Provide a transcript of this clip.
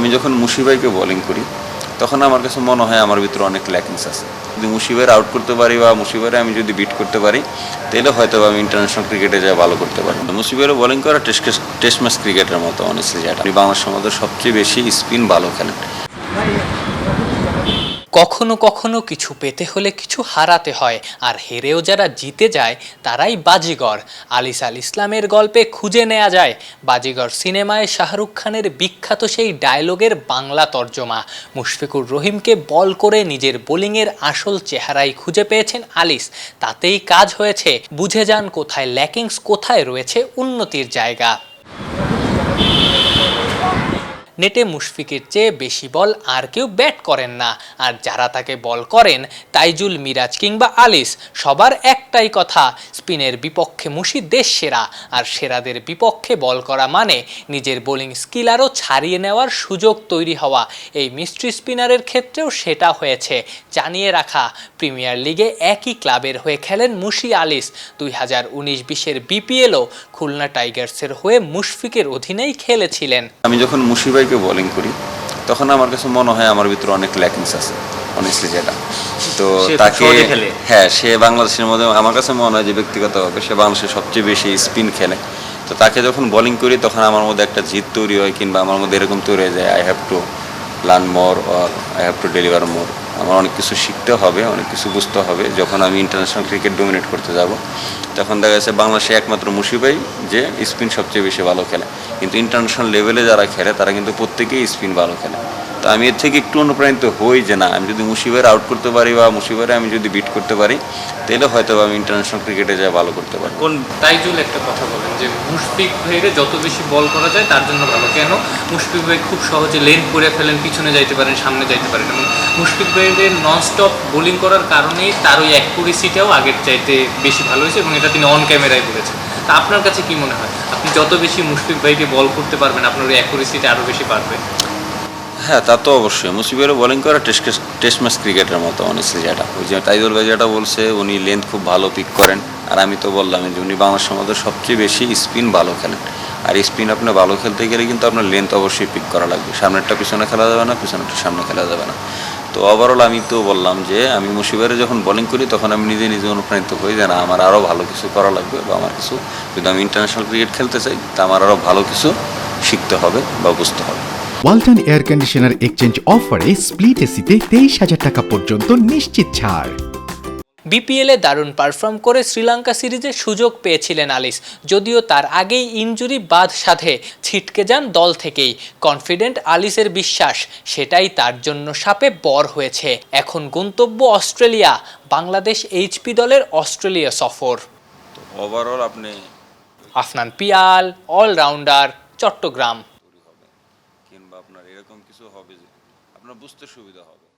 আমি যখন মুশিবাইকে বোলিং করি, তখন আমার কাছে মনে হয় আমার ভিতরে অনেক ল্যাকিংস আছে। যদি মুশিবের আউট করতে পারি বা মুশিবের আমি যদি বিট করতে পারি, তাহলে হয়তো আমি ইন্টারন্যাশনাল ক্রিকেটে যা ভালো করতে পারি মুশিবের বোলিং করা টেস্ট টেস্ট ম্যাচ ক্রিকেটের মতো অনেক যেটা। আমি বাংলাদেশের মধ্যে সবচেয়ে বেশি স্পিন ভালো খেলেন। কখনো কখনো কিছু পেতে হলে কিছু হারাতে হয়, আর হেরেও যারা জিতে যায়, তারাই বাজিগর। আলিস আল ইসলামের গল্পে খুঁজে নেওয়া যায়, বাজিগর সিনেমায় শাহরুখ খানের বিখ্যাত সেই ডায়লগের বাংলা তর্জমা। মুশফিকুর রহিমকে বল করে নিজের বোলিংয়ের আসল চেহারাই খুঁজে পেয়েছেন আলিস। তাতেই কাজ হয়েছে, বুঝে যান কোথায় ল্যাকিংস কোথায় রয়েছে উন্নতির জায়গা। নেটে মুশফিকের চেয়ে বেশি বল আর কেউ ব্যাট করেন না। আর যারা তাকে বল করেন, তাইজুল, মিরাজ কিংবা আলিস, সবার একটাই কথা, স্পিনের বিপক্ষে মুশি দেশ সেরা। আর সেরাদের বিপক্ষে বল করা মানে নিজের বোলিং স্কিল আরও ছাড়িয়ে নেওয়ার সুযোগ তৈরি হওয়া। এই মিস্ট্রি স্পিনারের ক্ষেত্রেও সেটা হয়েছে। জানিয়ে রাখা, প্রিমিয়ার লিগে একই ক্লাবের হয়ে খেলেন মুশি আলিস। দুই হাজার উনিশ বিশের বিপিএলও খুলনা টাইগার্সের হয়ে মুশফিকের অধীনেই খেলেছিলেন। আমি যখন মুশিবাইকে বোলিং করি। তখন আমার কাছে মনে হয় আমার ভিতরে অনেক ল্যাকিংস আছে অনেস্টলি যেটা। তো তাকে হ্যাঁ সে বাংলাদেশের মধ্যে আমার কাছে মনে হয় যে ব্যক্তিগতভাবে সে বাংলাদেশের সবচেয়ে বেশি স্পিন খেলে। তো তাকে যখন বোলিং করি তখন আমার মধ্যে একটা জিত তৈরি হয় কিংবা আমার মধ্যে এরকম তৈরি হয়ে যায় I have to learn more or I have to deliver more আমার অনেক কিছু শিখতে হবে, অনেক কিছু বুঝতে হবে। যখন আমি ইন্টারন্যাশনাল ক্রিকেট ডোমিনেট করতে যাব, তখন দেখা যাচ্ছে বাংলাদেশে একমাত্র মুশিবাই যে স্পিন সবচেয়ে বেশি ভালো খেলে। কিন্তু ইন্টারন্যাশনাল লেভেলে যারা খেলে, তারা কিন্তু প্রত্যেকেই স্পিন ভালো খেলে। তো আমি এর থেকে একটু অনুপ্রাণিত হই যে না, আমি যদি মুশিবের আউট করতে পারি বা মুশিবের আমি যদি বিট করতে পারি তাহলে হয়তো আমি ইন্টারন্যাশনাল ক্রিকেটে যা ভালো করতে পারি কোন তাইজুল একটা কথা বলেন যে, মুশফিক ভাইরে যত বেশি বল করা যায়, তার জন্য ভালো। কেন? মুশফিক ভাই খুব সহজে লেন করে ফেলেন, পিছনে যাইতে পারেন, সামনে যাইতে পারেন। এবং মুশফিক ভাইয়ের ননস্টপ বোলিং করার কারণেই তার ওই অ্যাকুরেসিটাও আগের চাইতে বেশি ভালো হয়েছে এবং এটা তিনি অন ক্যামেরায় বলেছেন। তা আপনার কাছে কি মনে হয়? আপনি যত বেশি মুশফিক ভাইকে বল করতে পারবেন, আপনার ওই অ্যাকুরেসিটা আরও বেশি বাড়বে। হ্যাঁ তা তো অবশ্যই। মুসিবের বোলিং করা টেস্ট টেস্ট ম্যাচ ক্রিকেটের মতো অনেস্টলি যেটা। ওই যে টাইদুল ভাই যেটা বলছে, উনি লেন্থ খুব ভালো পিক করেন। আর আমি তো বললাম যে উনি বাংলাদেশের মধ্যে সবচেয়ে বেশি স্পিন ভালো খেলেন। আর স্পিন আপনি ভালো খেলতে গেলে কিন্তু আপনার লেন্থ অবশ্যই পিক করা লাগবে। সামনেরটা পিছনে খেলা যাবে না, পিছনেরটা সামনে খেলা যাবে না। তো ওভারঅল আমি তো বললাম যে, আমি মুশিবারে যখন বোলিং করি, তখন আমি নিজে নিজে অনুপ্রাণিত হই যে না, আমার আরও ভালো কিছু করা লাগবে বা আমার কিছু, যদি আমি ইন্টারন্যাশনাল ক্রিকেট খেলতে চাই, তা আমার আরও ভালো কিছু শিখতে হবে বা বুঝতে হবে। ওয়ালটন এয়ার কন্ডিশনার এক্সচেঞ্জ অফারে স্প্লিট এসিতে তেইশ হাজার টাকা পর্যন্ত নিশ্চিত ছাড়। বিপিএলে দারুণ পারফর্ম করে শ্রীলঙ্কা সিরিজে সুযোগ পেয়েছিলেন আলিস যদিও তার আগেই ইনজুরি বাদ সাধে ছিটকে যান দল থেকেই। কনফিডেন্ট আলিসের বিশ্বাস সেটাই তার জন্য সাপে বর হয়েছে। এখন গন্তব্য অস্ট্রেলিয়া বাংলাদেশ এইচপি দলের অস্ট্রেলিয়া সফর। ওভারঅল আপনি আফনান পিয়াল অলরাউন্ডার চট্টগ্রাম। কিংবা আপনার এরকম কিছু হবে যে আপনার বুঝতে সুবিধা হবে।